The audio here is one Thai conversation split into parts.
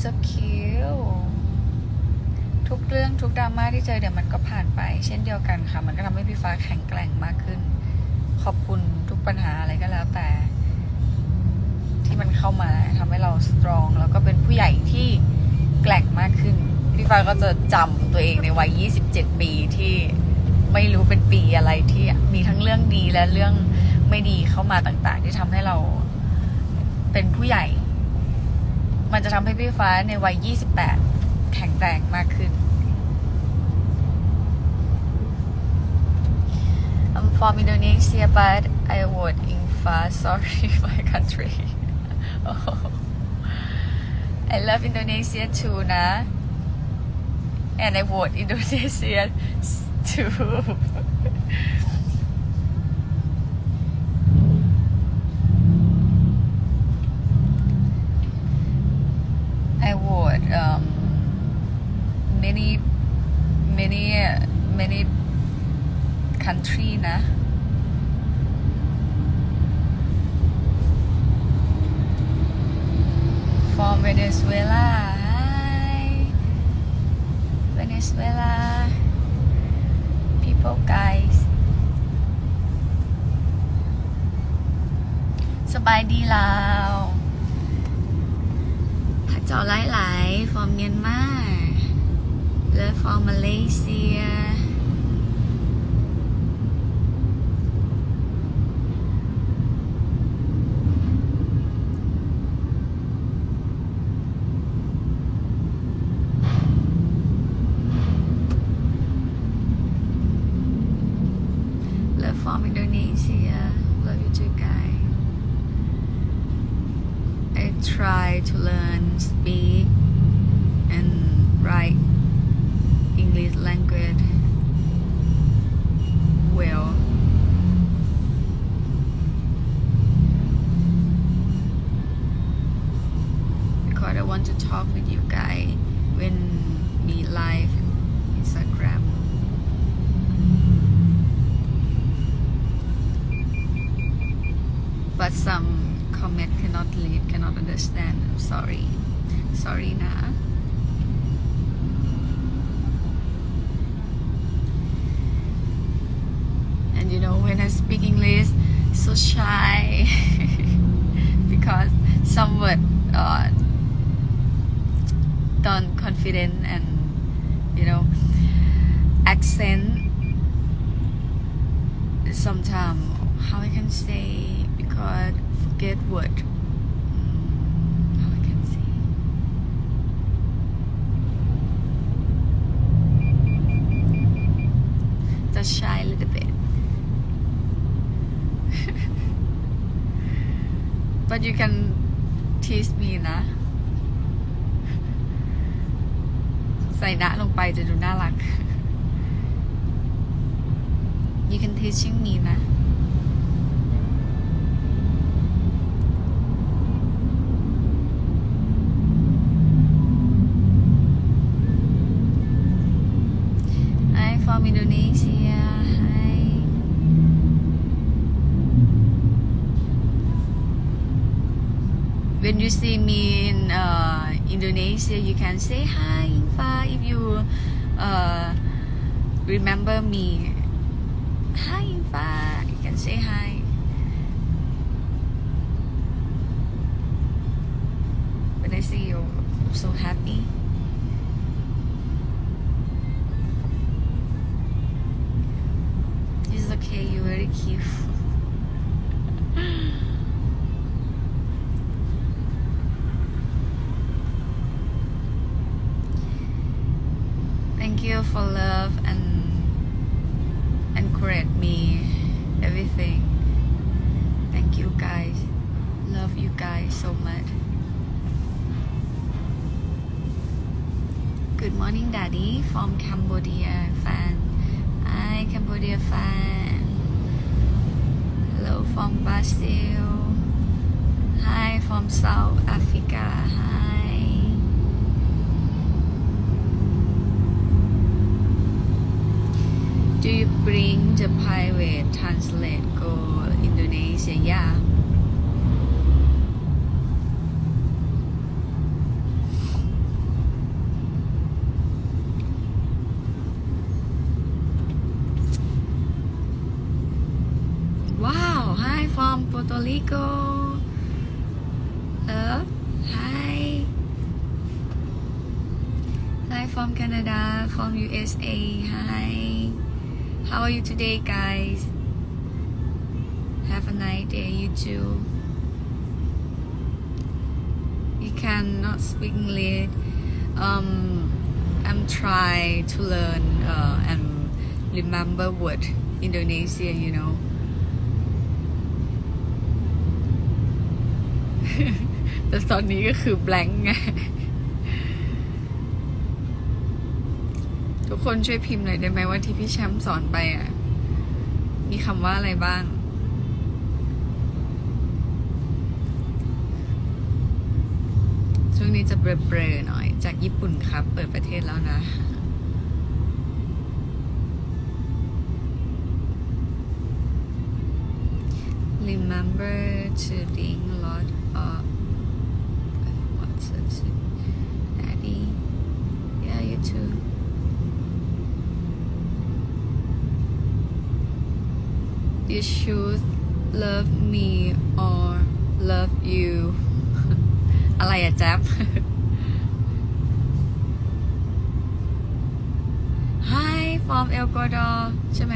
so cute ทุกเรื่องทุกดราม่าที่เจอเดี๋ยวมันก็ผ่านไป เช่นเดียวกันค่ะ มันก็ทำให้พี่ฟ้าแข็งแกร่งมากขึ้น ขอบคุณทุกปัญหาอะไรก็แล้วแต่ ที่มันเข้ามาทำให้เราสตรองแล้วก็เป็นผู้ใหญ่ที่แกร่งมากขึ้น พี่ฟ้าก็จะจำตัวเองในวัย 27 ปีที่ไม่รู้เป็นปีอะไรที่มีทั้งเรื่องดีและเรื่องไม่ดีเข้ามาต่างๆ ที่ทำให้เราเป็นผู้ใหญ่ มันจะทำให้พี่ฟ้าในวัย 28 แข็งแรงมากขึ้น I'm from Indonesia but I vote in far sorry my country oh. I love Indonesia too นะ and I vote Indonesia too country นะ from Venezuela hi Venezuela people guys สบายดีลาวถักจอหลายหลาย from Myanmar และ from Malaysia want to talk with you guys when we live Instagram. but some comment cannot read, cannot understand. I'm sorry. Sorry na. And you know, when I speak English, so shy because some word uh, don't confident and you know accent sometimes how I can say because forget what Mm, how I can say. Just shy a little bit. But you can tease me น ส่นะลงไปจะดูน่ารัก you can teaching me นะ When you see me in uh, Indonesia, you can say hi, Infa, if you uh, remember me. Hi, Infa. You can say hi. When I see you, I'm so happy. It's okay, you're very cute. Thank you for love and encourage me everything. Thank you guys. Love you guys so much. Good morning, Daddy from Cambodia fan. Hi, Cambodia fan. Hello from Brazil. Hi from South Africa. Hi. Do you bring the private translate go Indonesia? Yeah. Wow, hi from Puerto Rico. Uh, hi. Hi from Canada, from USA, hi. how are you today guys have a nice day you too you cannot speak English um I'm trying to learn uh, and remember word Indonesia you know แต่ตอนนี้ก็คือ blank ไง ทุกคนช่วยพิมพ์หน่อยได้ไหมว่าที่พี่แชมป์สอนไปอะ มีคำว่าอะไรบ้าง ช่วงนี้จะเบลอๆหน่อย จากญี่ปุ่นครับ เปิดประเทศแล้วนะ Remember to drink a lot of what's it? Daddy. Yeah, you too. You should love me or love you อะไรอะแจ๊บ Hi from Ecuador ใช่ไหม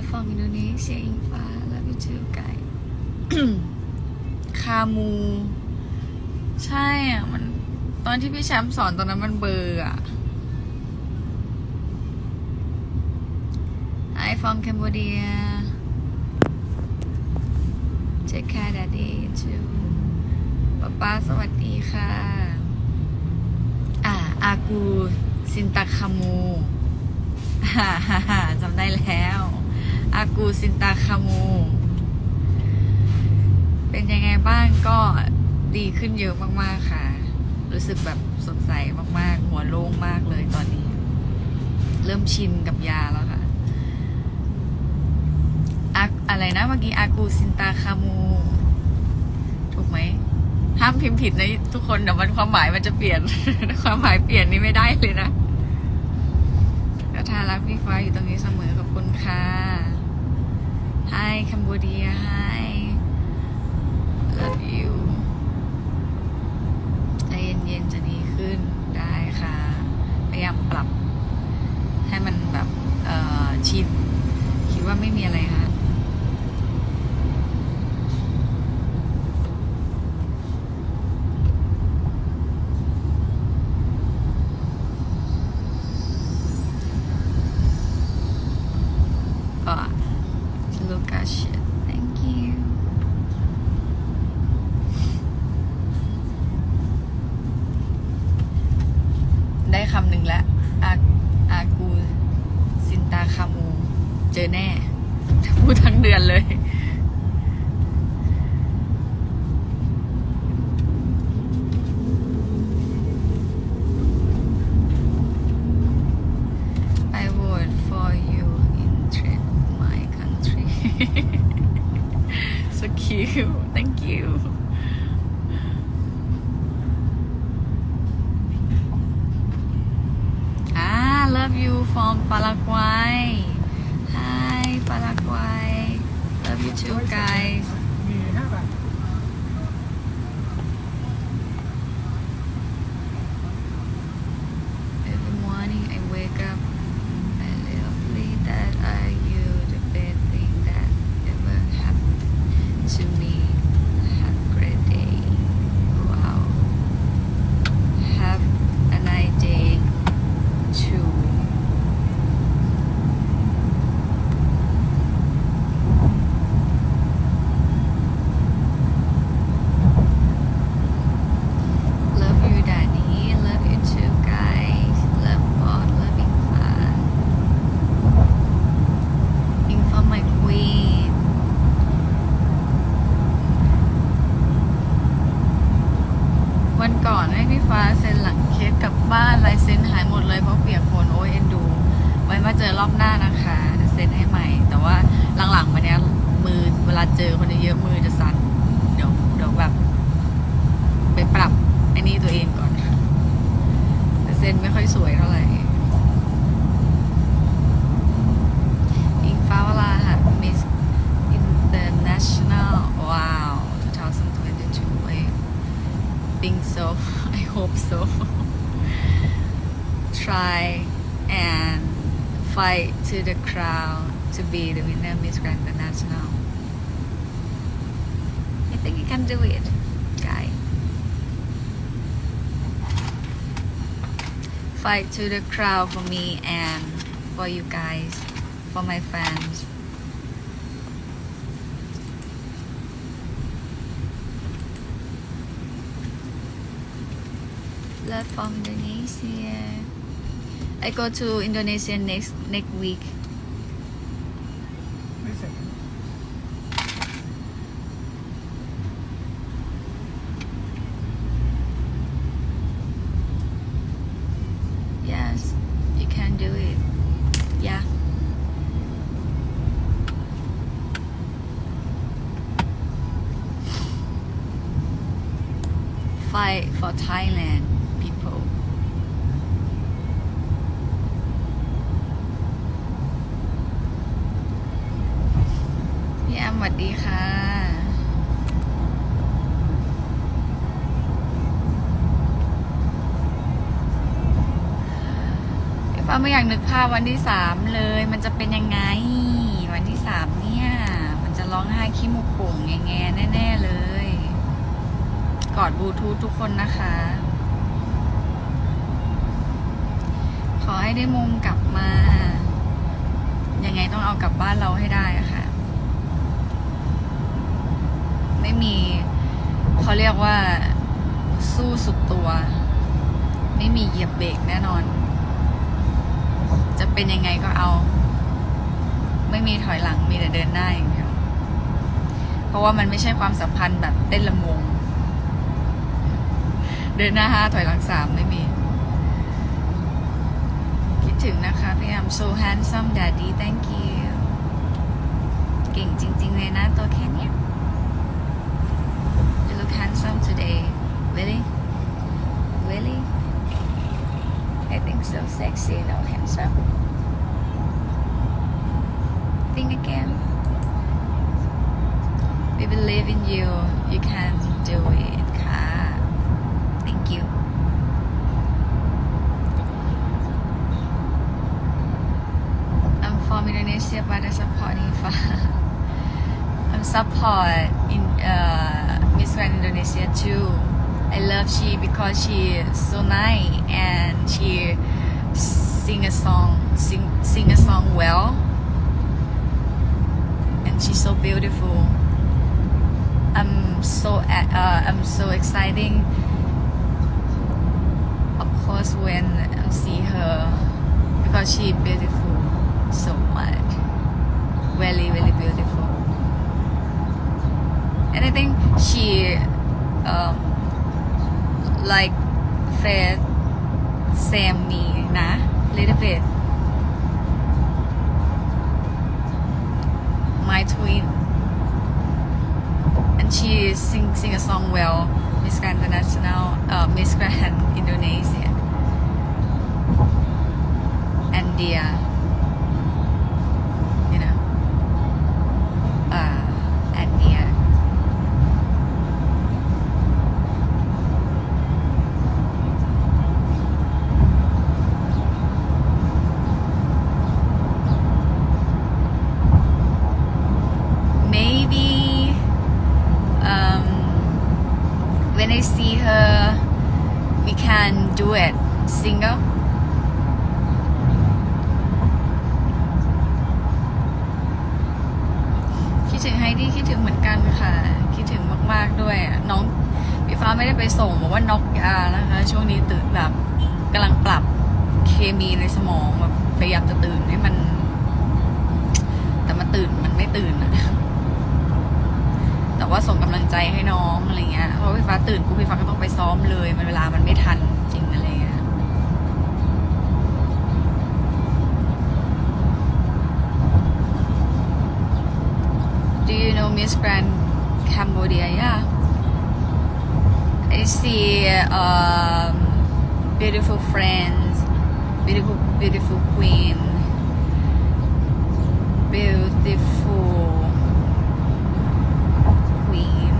Love from Indonesia อิงฟ้า Love you too ไก่คามู ใช่อะ มัน ตอนที่พี่แชมป์สอนตอนนั้นมันเบอร์อะ I from Cambodia Take care daddy too ป๊าป้าสวัสดีค่ะ อ่าอากูซินตาคามูฮ่าฮ่าฮ่าจำได้แล้ว อากูซินตาคามู เป็นยังไงบ้างก็ดีขึ้นเยอะมากๆค่ะ รู้สึกแบบสดใสมากๆ หัวโล่งมากเลยตอนนี้ เริ่มชินกับยาแล้วค่ะอะอะไรนะเมื่อกี้อากูซินตาคามู ถูกไหมห้ามพิมพ์ผิดนะทุกคนเดี๋ยวมันความหมายมันจะเปลี่ยน ความหมายเปลี่ยนนี่ไม่ได้เลยนะก็ทารักพี่ฟ้าอยู่ตรงนี้เสมอขอบคุณค่ะ Hi Cambodia Hi Love you ใจเย็นๆจะดีขึ้นได้ค่ะ พยายามปรับ ให้มันแบบชินคิดว่าไม่มีอะไรค่ะ so cute. Thank you. Ah, love you from Paraguay. Hi, Paraguay. Love you too, guys. 2022 wait think so. I hope so. Try and fight to the crowd to be the winner Miss Grand International I think you can do it guy. Fight to the crowd for me and for you guys for my fans left from Indonesia. I go to Indonesia next next week. Yes, you can do it. Yeah. Fight for Thailand. ไม่อยากนึกภาพวันที่สามเลย มันจะเป็นยังไง วันที่สามเนี่ย มันจะร้องไห้ขี้มูกโป่งแงๆแน่ ๆ เลย กอดบลูทูธทุกคนนะคะ ขอให้ได้มงกลับมา ยังไงต้องเอากลับบ้านเราให้ได้ะค่ะ ไม่มี เขาเรียกว่าสู้สุดตัว ไม่มีเหยียบเบรกแน่นอน จะเป็นยังไงก็เอา ไม่มีถอยหลังมีแต่เดินหน้าอย่างเดียวเพราะว่ามันไม่ใช่ความสัมพันธ์แบบเต้นละมงเดินหน้าห้าถอยหลังสามไม่มี คิดถึงนะคะพี่แอม so handsome daddy thank you เก่งจริง ๆ เลยนะตัวแค่นี้ you look handsome today really sexy, no know, handsome. Think again. We believe in you. You can do it. ค่ะ Thank you. indonesia too I love she because she is so nice and she sing a song sing sing a song well and she's so beautiful. I'm so uh, I'm so exciting. Of course, when I see her because she beautiful so much, really really beautiful. And I think she. Um, like Fred Sam me นะ little bit. My twin. And she sing sing a song well Miss Grand International uh, Miss Grand Indonesia. And Dia ใจให้น้องอะไรเงี้ยเพราะพี่ฟ้าตื่นปุ๊บพี่ฟ้าก็ต้องไปซ้อมเลย มันเวลามันไม่ทันจริงอะไรเงี้ย Do you know Miss Miss Grand Cambodia yeah I see um, beautiful friends beautiful beautiful queen beautiful queen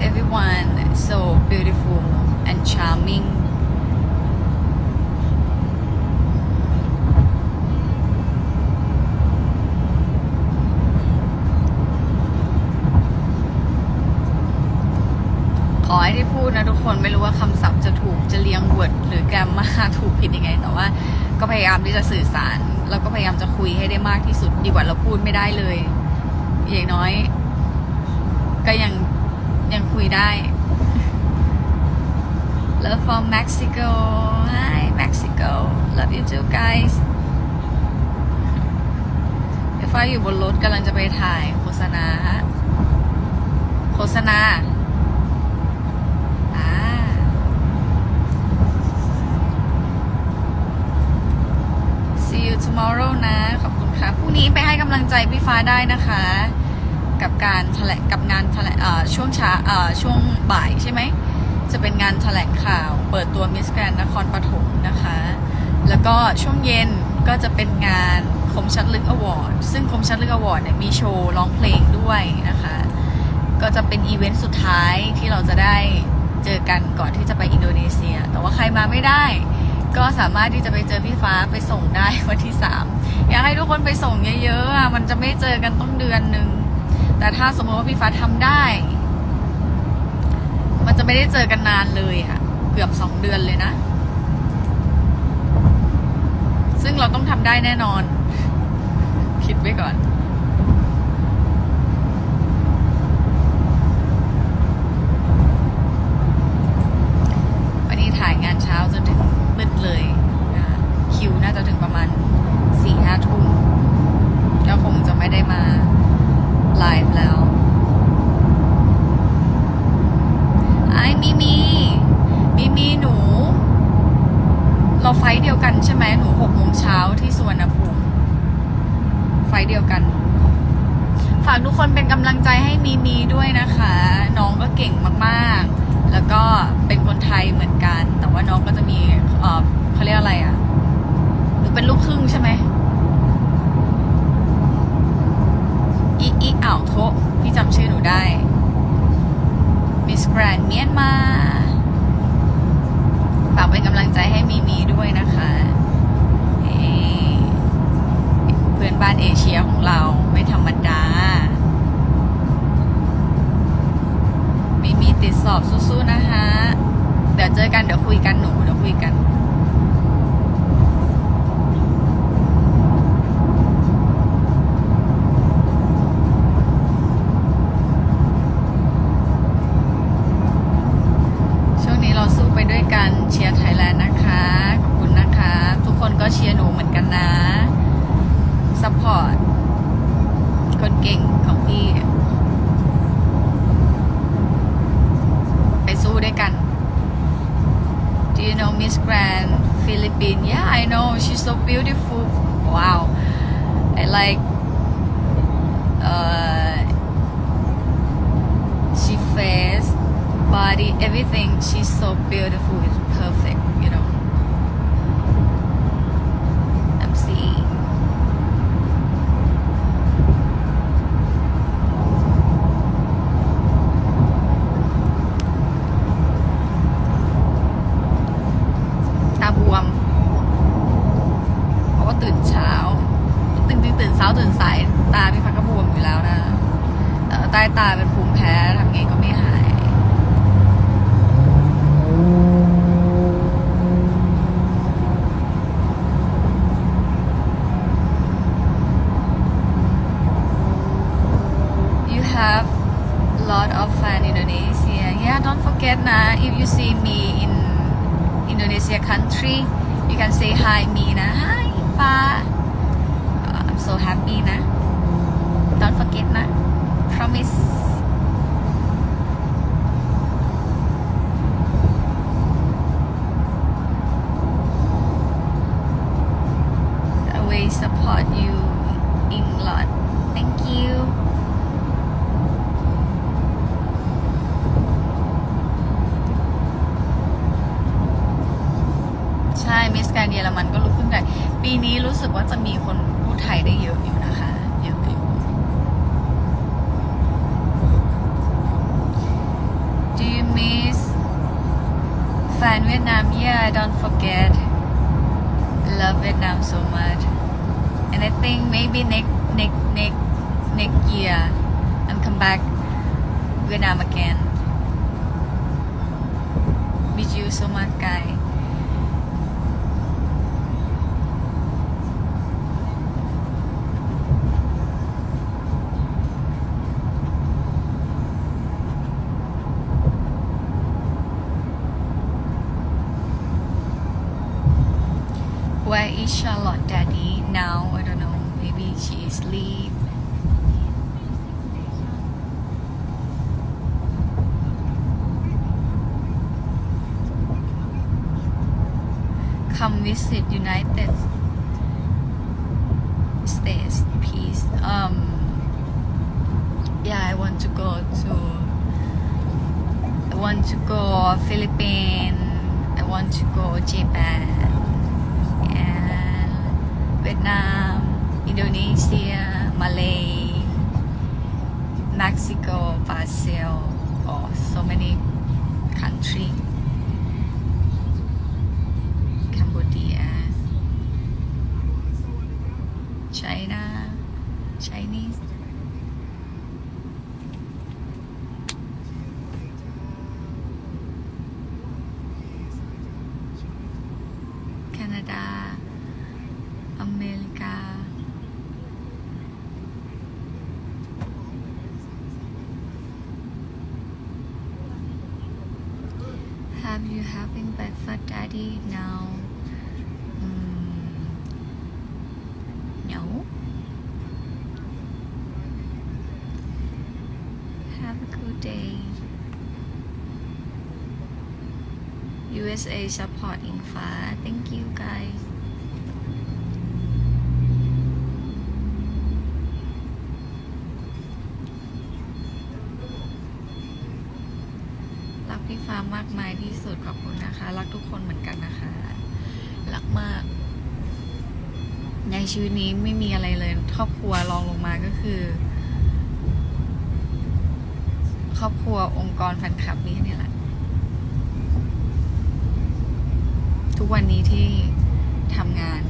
everyone so beautiful and charming ขอให้ที่พูดนะทุกคนไม่รู้ว่าคำศัพท์จะถูกจะเรียงเวิร์ดหรือแกรมมาถูกผิดยังไง แต่ว่าก็พยายามที่จะสื่อสาร แล้วก็พยายามจะคุยให้ได้มากที่สุด ดีกว่าเราพูดไม่ได้เลยอย่างน้อย ก็ยังยังคุยได้ Love from Mexico Hi Mexico Love you too guys ไฟ้าอยู่บนรถกำลังจะไปถ่ายโฆษณา โฆษณาอ่า see you tomorrow นะ ขอบคุณค่ะพรุ่งนี้ไปให้กำลังใจพี่ฟ้าได้นะคะ กับการแถลงกับงานแถลงช่วงเช้าช่วงบ่ายใช่ไหม จะเป็นงานแถลงข่าว เปิดตัวมิสแกรนนครปฐมนะคะ แล้วก็ช่วงเย็นก็จะเป็นงานคมชัดลึกอวอร์ดซึ่งคมชัดลึกอวอร์ดเนี่ยมีโชว์ร้องเพลงด้วยนะคะ ก็จะเป็นอีเวนต์สุดท้ายที่เราจะได้เจอกันก่อนที่จะไปอินโดนีเซีย แต่ว่าใครมาไม่ได้ ก็สามารถที่จะไปเจอพี่ฟ้าไปส่งได้วันที่สามอยากให้ทุกคนไปส่งเยอะๆอะมันจะไม่เจอกันต้องเดือนนึงแต่ถ้าสมมติว่าพี่ฟ้าทำได้ มันจะไม่ได้เจอกันนานเลยอะเกือบสองเดือนเลยนะ ซึ่งเราต้องทำได้แน่นอน คิดไว้ก่อนวันนี้ถ่ายงานเช้าจนถึงมืดเลยนะคิวน่าจะถึงประมาณสี่ห้าทุ่มก็คงจะไม่ได้มาไลฟ์แล้ว ไอ้ มีมีมีมีหนู เราไฟเดียวกันใช่ไหมหนูหกโมงเช้าที่สุวรรณภูมิ ไฟเดียวกัน ฝากทุกคนเป็นกำลังใจให้มีมีด้วยนะคะ น้องก็เก่งมากๆ แล้วก็เป็นคนไทยเหมือนกัน แต่ว่าน้องก็จะมีเเขาเรียกอะไรอะ่ะหนูเป็นลูกครึ่งใช่ไหมอีอีอ่าวโทะพี่จำชื่อหนูได้ มิสแกรนเมียนมาฝากเป็นกำลังใจให้มีมีด้วยนะคะเอ่เพื่อนบ้านเอเชียของเราไม่ธรรมดา มีมีติดสอบสู้ๆนะคะ เดี๋ยวเจอกันเดี๋ยวคุยกันหนูเดี๋ยวคุยกัน ช่วงนี้เราสู้ไปด้วยกันเชียร์ไทยแลนด์นะคะ ขอบคุณนะคะ ทุกคนก็เชียร์หนูเหมือนกันนะซัพพอร์ตคนเก่งของพี่ ไปสู้ด้วยกัน Do you know Miss Grand Philippines? Yeah, I know. She's so beautiful. Wow. I like uh she face body everything she's so beautiful it's perfect you know I'm seeing ตาบวม เพราะว่าตื่นเช้า ตื่น ตื่นสายตาพี่ฟักก็บวมอยู่แล้วนะเอ่ใต้ตาเป็นภูมิแพ้ทำไงก็ไม่หาย You have lot of fun Indonesia Yeah, don't forget na if you see me in Indonesia country, you can say hi me na. Hi, support you. visit United know. Have a good day. USA support Infa. Thank you guys. รักพี่ฟ้ามากมายที่สุดขอบคุณนะคะ รักทุกคน ชีวิตนี้ไม่มีอะไรเลย ครอบครัวรองลงมาก็คือ ครอบครัวองค์กรแฟนคลับนี่นี่แหละ ทุกวันนี้ที่ทำงาน